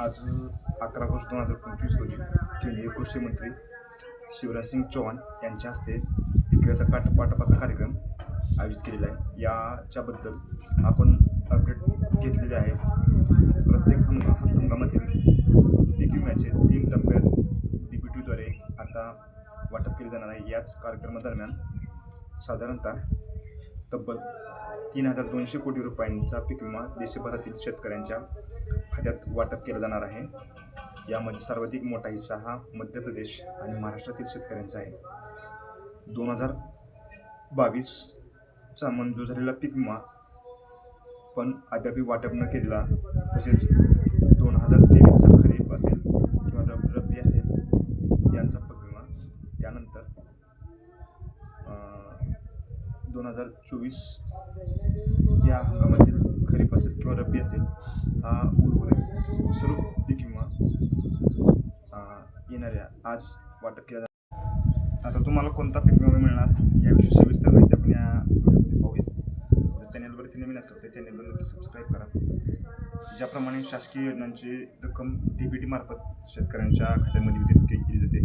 आज अकरा ऑगस्ट दोन हजार पंचवीस रोजी केंद्रीय कृषी मंत्री शिवराजसिंग चौहान यांच्या हस्ते पिकव्याचा काट वाटपाचा कार्यक्रम आयोजित केलेला आहे. याच्याबद्दल आपण अपडेट घेतलेले आहे प्रत्येक हंगा हंगामातील पीक विम्याचे तीन टप्प्यात डी पी टीद्वारे आता वाटप केले जाणार आहे. याच कार्यक्रमादरम्यान साधारणतः तब्बल तीन हजार दोनशे कोटी रुपयांचा पीक विमा देशभरातील शेतकऱ्यांच्या खात्यात वाटप केला जाणार आहे. यामध्ये सर्वाधिक मोठा हिस्सा हा मध्य प्रदेश आणि महाराष्ट्रातील शेतकऱ्यांचा आहे. दोन हजार बावीसचा मंजूर झालेला पीक विमा पण अद्यापही वाटप न केलेला तसेच दोन हजार तेवीसचा हजार चोवीस या हंगामातील खरीप असेल किंवा रब्बी असेल हा उर्वरित सर्व पीक येणाऱ्या आज वाटप केला जातो आता तुम्हाला कोणता पीक विमा मिळणार याविषयी सविस्तर माहिती आपण या व्हिडिओमध्ये पाहूया. जर चॅनलवरती नवीन असेल तर चॅनलवर नक्की सबस्क्राईब करा. ज्याप्रमाणे शासकीय योजनांची रक्कम डी बी टी मार्फत शेतकऱ्यांच्या खात्यामध्ये वितरित केली जाते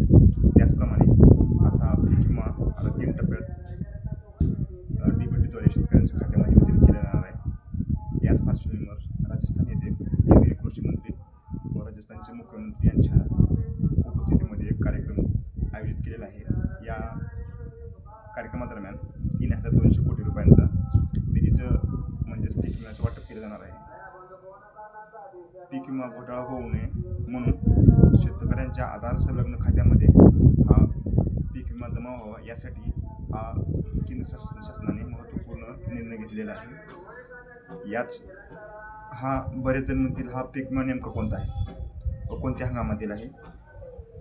त्याच आता पीक विमा आता तीन टप्प्यात डी बी टीद्वारे शेतकऱ्यांच्या खात्यामध्ये वितरित केला जाणार आहे याच पार्श्वभूमीवर राजस्थान येथे केंद्रीय कृषी मंत्री व राजस्थानचे मुख्यमंत्री यांच्या उपस्थितीमध्ये एक कार्यक्रम आयोजित केलेला आहे. या कार्यक्रमादरम्यान तीन हजार दोनशे कोटी रुपयांचा निधीचं म्हणजेच पीक विम्याचं वाटप केलं जाणार आहे. पीक विमा घोटाळा होऊ नये म्हणून शेतकऱ्यांच्या आधार संलग्न खात्यामध्ये हा पीक विमा जमा व्हावा यासाठी हा केंद्र शासन शासनाने महत्त्वपूर्ण निर्णय घेतलेला आहे. याच हा बरेच जण म्हणतील हा पीक विमा नेमका कोणता आहे? व कोणत्या हंगामातील आहे?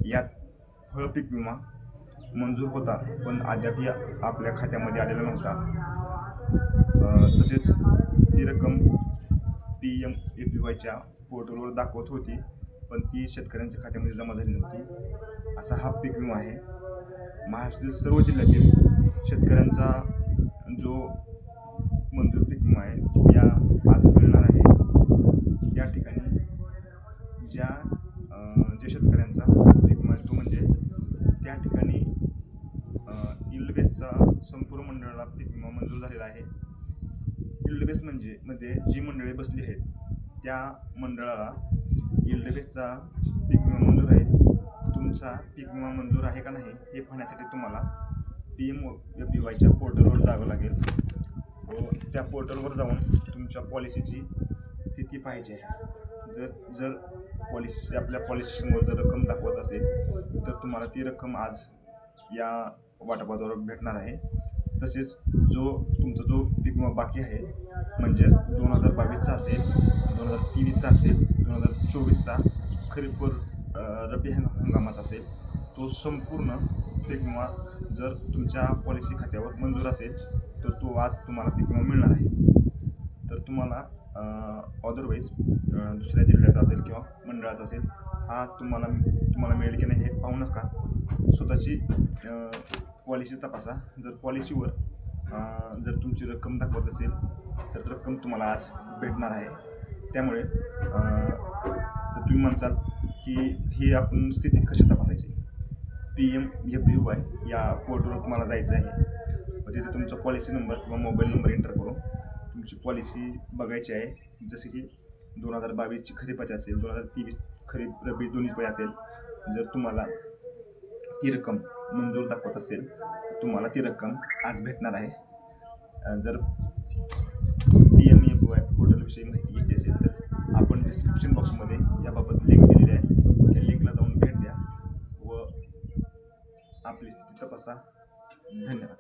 यात फळ पीक विमा मंजूर होता पण अद्याप या आपल्या खात्यामध्ये आलेला नव्हता. तसेच ती रक्कम पी एम ए पी वायच्या पोर्टलवर दाखवत होती पण ती शेतकऱ्यांच्या खात्यामध्ये जमा झाली नव्हती. असा हा पीक विमा आहे. महाराष्ट्रातील सर्व जिल्ह्यातील शेतकऱ्यांचा जो मंजूर पीक विमा आहे तो या आज मिळणार आहे या ठिकाणी ज्या अ, जे शेतकऱ्यांचा पीक विमा आहे तो म्हणजे त्या ठिकाणी इल्डबेसचा संपूर्ण मंडळाला पीक विमा मंजूर झालेला आहे. इल्डबेस म्हणजे मध्ये जी मंडळे बसली आहेत त्या मंडळाला इल्डबेसचा पीक विमा मंजूर आहे. तुमचा पीक विमा मंजूर आहे का नाही हे पाहण्यासाठी तुम्हाला पी एम एफ बी वायच्या पोर्टलवर जावं लागेल. व त्या पोर्टलवर जाऊन तुमच्या पॉलिसीची स्थिती पाहिजे जर जर पॉलिसी आपल्या पॉलिसीसमोर जर रक्कम दाखवत असेल तर तुम्हाला ती रक्कम आज या वाटपाद्वारे भेटणार आहे. तसेच जो तुमचा जो पीक विमा बाकी आहे म्हणजे दोन हजार बावीसचा असेल दोन हजार तेवीसचा असेल दोन हजार चोवीसचा खरीप रब्बी हंगामाचा असेल तो संपूर्ण पीक विमा जर तुमच्या पॉलिसी खात्यावर मंजूर असेल तर तो आज तुम्हाला पीक विमा मिळणार आहे. तर तुम्हाला अदरवाईज दुसऱ्या जिल्ह्याचा असेल किंवा मंडळाचा असेल हा तुम्हाला तुम्हाला मिळेल की नाही हे पाहू नका. स्वतःची पॉलिसी तपासा. जर पॉलिसीवर जर तुमची रक्कम दाखवत असेल तर रक्कम तुम्हाला आज भेटणार आहे. त्यामुळे तर तुम्ही म्हणसाल की ही आपण स्थितीत कशी तपासायची? P M F U Y या पोर्टलवर तुम्हाला जायचं आहे. तिथे तुमचा पॉलिसी नंबर किंवा मोबाईल नंबर एंटर करून तुमची पॉलिसी बघायची आहे. जसे की दोन हजार बावीसची खरीपाची असेल दोन हजार तेवीस खरीप रबी दोन्ही पण असेल. जर तुम्हाला ती रक्कम मंजूर दाखवत असेल तुम्हाला ती रक्कम आज भेटणार आहे. जर पी एम एफ वाय पोर्टलविषयी माहिती घ्यायची असेल तर आपण डिस्क्रिप्शन बॉक्समध्ये याबाबत लिंक दिलेली आहे. त्या लिंकला जाऊन भेट द्या व आपली स्थिती तपासा. धन्यवाद.